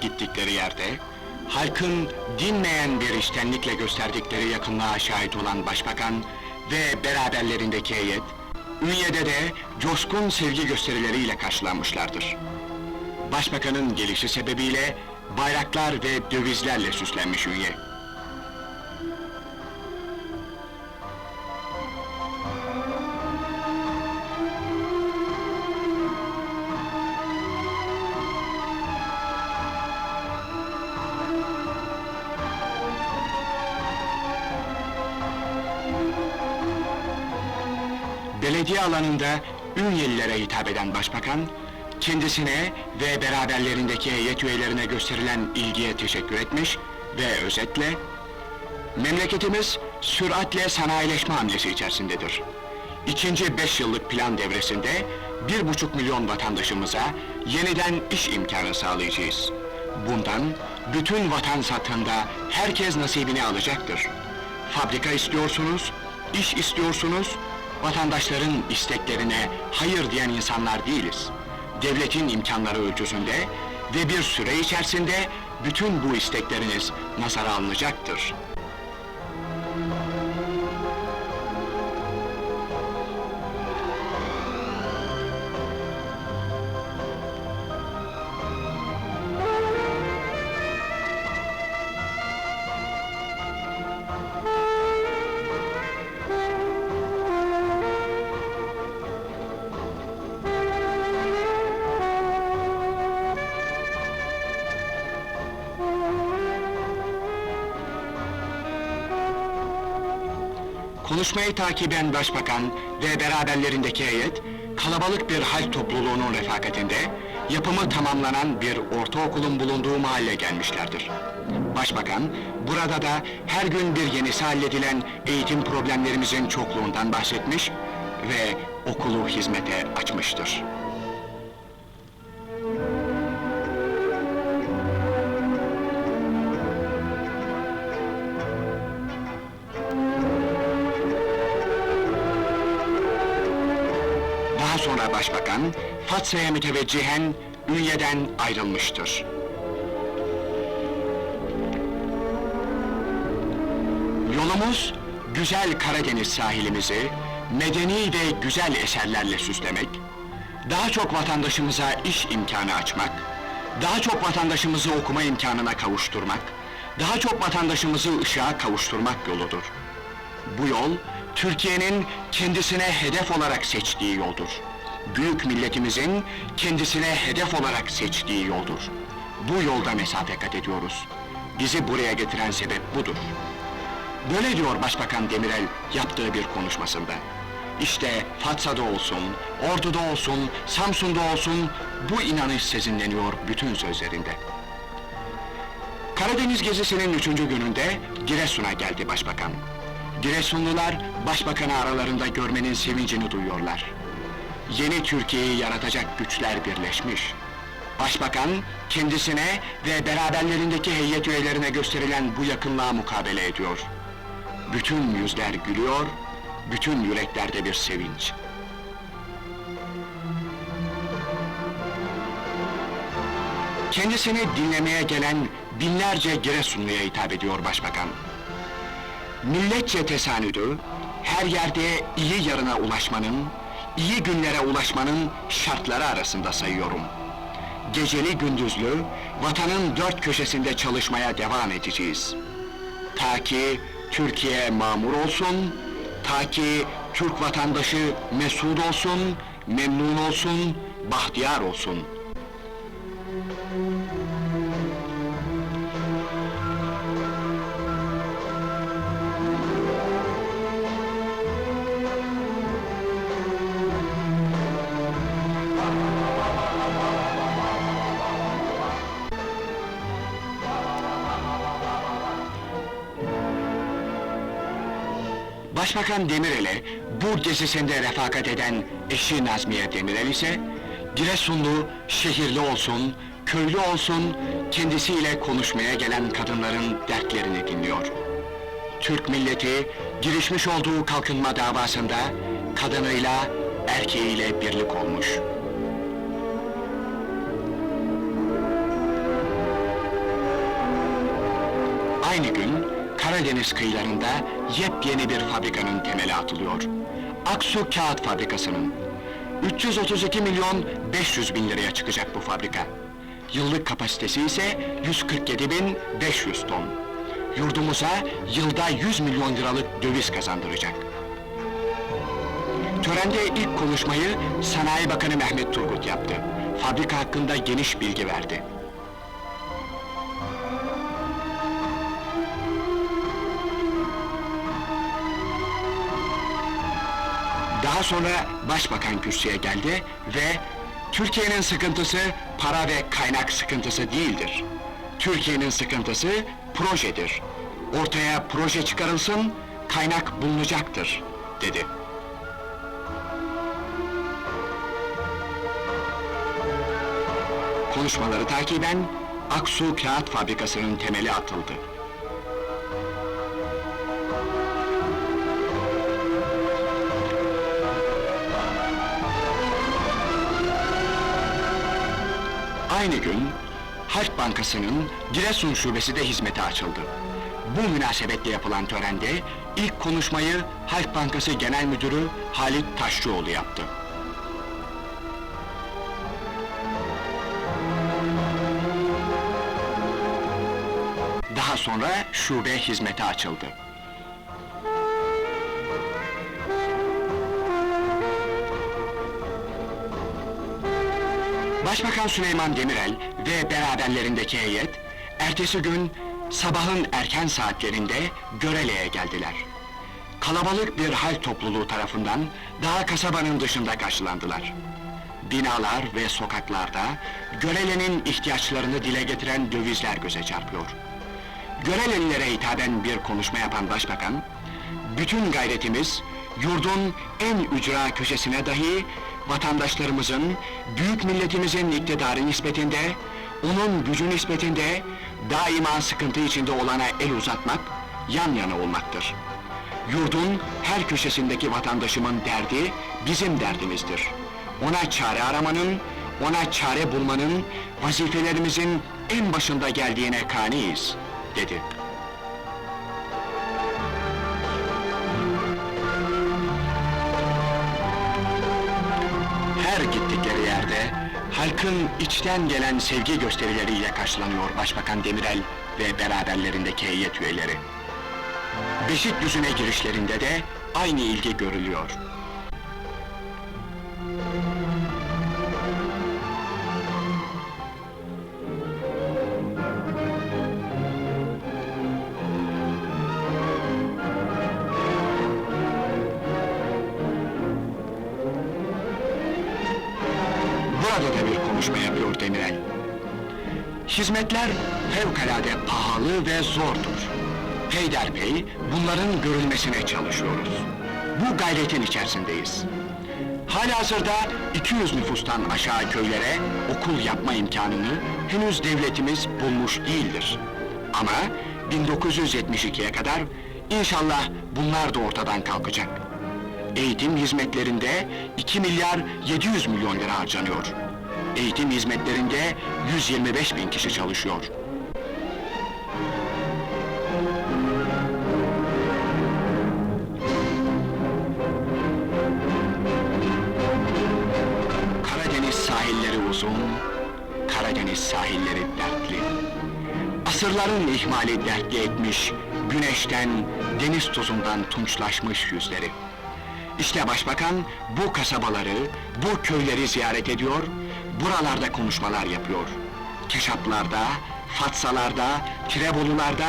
gittikleri yerde, halkın dinmeyen bir iştenlikle gösterdikleri yakınlığa şahit olan başbakan ve beraberlerindeki heyet, Ünye'de de coşkun sevgi gösterileriyle karşılanmışlardır. Başbakanın gelişi sebebiyle bayraklar ve dövizlerle süslenmiş Ünye. Belediye alanında Ünyelilere hitap eden başbakan, kendisine ve beraberlerindeki heyet üyelerine gösterilen ilgiye teşekkür etmiş ve özetle, memleketimiz süratle sanayileşme hamlesi içerisindedir. İkinci beş yıllık plan devresinde bir buçuk milyon vatandaşımıza yeniden iş imkanı sağlayacağız. Bundan bütün vatan satında herkes nasibini alacaktır. Fabrika istiyorsunuz, iş istiyorsunuz, vatandaşların isteklerine hayır diyen insanlar değiliz. Devletin imkanları ölçüsünde ve bir süre içerisinde bütün bu istekleriniz nazara alınacaktır. Konuşmayı takiben başbakan ve beraberlerindeki heyet, kalabalık bir halk topluluğunun refakatinde, yapımı tamamlanan bir ortaokulun bulunduğu mahalle gelmişlerdir. Başbakan, burada da her gün bir yenisi halledilen eğitim problemlerimizin çokluğundan bahsetmiş ve okulu hizmete açmıştır. Daha sonra başbakan, Fatsa'ya müteveccihen Ünye'den ayrılmıştır. Yolumuz, güzel Karadeniz sahilimizi, medeni ve güzel eserlerle süslemek, daha çok vatandaşımıza iş imkanı açmak, daha çok vatandaşımızı okuma imkanına kavuşturmak, daha çok vatandaşımızı ışığa kavuşturmak yoludur. Bu yol, Türkiye'nin kendisine hedef olarak seçtiği yoldur. Büyük milletimizin kendisine hedef olarak seçtiği yoldur. Bu yolda mesafe kat ediyoruz. Bizi buraya getiren sebep budur. Böyle diyor Başbakan Demirel yaptığı bir konuşmasında. İşte Fatsa'da olsun, Ordu'da olsun, Samsun'da olsun bu inanış sezinleniyor bütün sözlerinde. Karadeniz gezisinin üçüncü gününde Giresun'a geldi başbakan. Giresunlular başbakanı aralarında görmenin sevincini duyuyorlar. Yeni Türkiye'yi yaratacak güçler birleşmiş. Başbakan kendisine ve beraberlerindeki heyet üyelerine gösterilen bu yakınlığa mukabele ediyor. Bütün yüzler gülüyor, bütün yüreklerde bir sevinç. Kendisini dinlemeye gelen binlerce Giresunlu'ya hitap ediyor başbakan. Milletçe tesanüdü, her yerde iyi yarına ulaşmanın, iyi günlere ulaşmanın şartları arasında sayıyorum. Geceli gündüzlü, vatanın dört köşesinde çalışmaya devam edeceğiz. Ta ki Türkiye mamur olsun, ta ki Türk vatandaşı mesut olsun, memnun olsun, bahtiyar olsun. Başbakan Demirel'e bu gezisinde refakat eden eşi Nazmiye Demirel ise Giresunlu, şehirli olsun, köylü olsun, kendisiyle konuşmaya gelen kadınların dertlerini dinliyor. Türk milleti girişmiş olduğu kalkınma davasında kadınıyla, erkeğiyle birlik olmuş. Aynı gün Karadeniz kıyılarında yepyeni bir fabrikanın temeli atılıyor. Aksu Kağıt Fabrikası'nın. 332 milyon 500 bin liraya çıkacak bu fabrika. Yıllık kapasitesi ise 147 bin 500 ton. Yurdumuza yılda 100 milyon liralık döviz kazandıracak. Törende ilk konuşmayı Sanayi Bakanı Mehmet Turgut yaptı. Fabrika hakkında geniş bilgi verdi. Daha sonra Başbakan kürsüye geldi ve Türkiye'nin sıkıntısı para ve kaynak sıkıntısı değildir. Türkiye'nin sıkıntısı projedir. Ortaya proje çıkarılsın, kaynak bulunacaktır, dedi. Konuşmaları takiben Aksu Kağıt Fabrikası'nın temeli atıldı. Aynı gün Halk Bankası'nın Giresun şubesi de hizmete açıldı. Bu münasebetle yapılan törende ilk konuşmayı Halk Bankası Genel Müdürü Halit Taşçıoğlu yaptı. Daha sonra şube hizmete açıldı. Başbakan Süleyman Demirel ve beraberlerindeki heyet, ertesi gün sabahın erken saatlerinde Görele'ye geldiler. Kalabalık bir hal topluluğu tarafından daha kasabanın dışında karşılandılar. Binalar ve sokaklarda Görele'nin ihtiyaçlarını dile getiren dövizler göze çarpıyor. Görelililere hitaben bir konuşma yapan başbakan, bütün gayretimiz yurdun en ücra köşesine dahi vatandaşlarımızın, büyük milletimizin iktidarı nispetinde, onun gücü nispetinde daima sıkıntı içinde olana el uzatmak, yan yana olmaktır. Yurdun her köşesindeki vatandaşımın derdi bizim derdimizdir. Ona çare aramanın, ona çare bulmanın vazifelerimizin en başında geldiğine kaniyiz, dedi. Her gittikleri yerde halkın içten gelen sevgi gösterileriyle karşılanıyor Başbakan Demirel ve beraberlerindeki heyet üyeleri. Beşikdüzü'ne girişlerinde de aynı ilgi görülüyor. Konuşma yapıyor Demirel. Hizmetler fevkalade pahalı ve zordur. Peyderpey bunların görülmesine çalışıyoruz. Bu gayretin içerisindeyiz. Halihazırda 200 nüfustan aşağı köylere okul yapma imkanını henüz devletimiz bulmuş değildir. Ama 1972'ye kadar inşallah bunlar da ortadan kalkacak. Eğitim hizmetlerinde 2 milyar 700 milyon lira harcanıyor. Eğitim hizmetlerinde 125 bin kişi çalışıyor. Karadeniz sahilleri uzun, Karadeniz sahilleri dertli. Asırların ihmali dertli etmiş, güneşten, deniz tozundan tunçlaşmış yüzleri. İşte başbakan bu kasabaları, bu köyleri ziyaret ediyor, buralarda konuşmalar yapıyor. Keşaplarda, Fatsalarda, Tirebolularda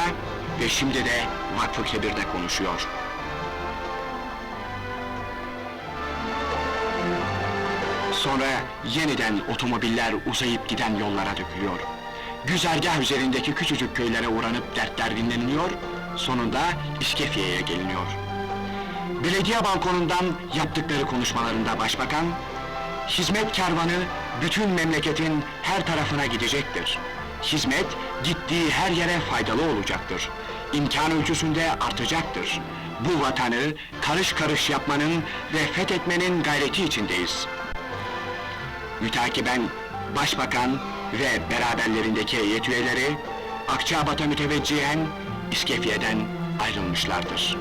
ve şimdi de Vakfı Kebir'de konuşuyor. Sonra yeniden otomobiller uzayıp giden yollara dökülüyor. Güzergah üzerindeki küçücük köylere uğranıp dertler dinleniliyor, sonunda İskefiye'ye geliniyor. Belediye balkonundan yaptıkları konuşmalarında başbakan, hizmet kervanı bütün memleketin her tarafına gidecektir. Hizmet gittiği her yere faydalı olacaktır. İmkan ölçüsünde artacaktır. Bu vatanı karış karış yapmanın ve fethetmenin gayreti içindeyiz. Mütakiben Başbakan ve beraberlerindeki heyet üyeleri Akçabat'a müteveccihen İskefye'den ayrılmışlardır.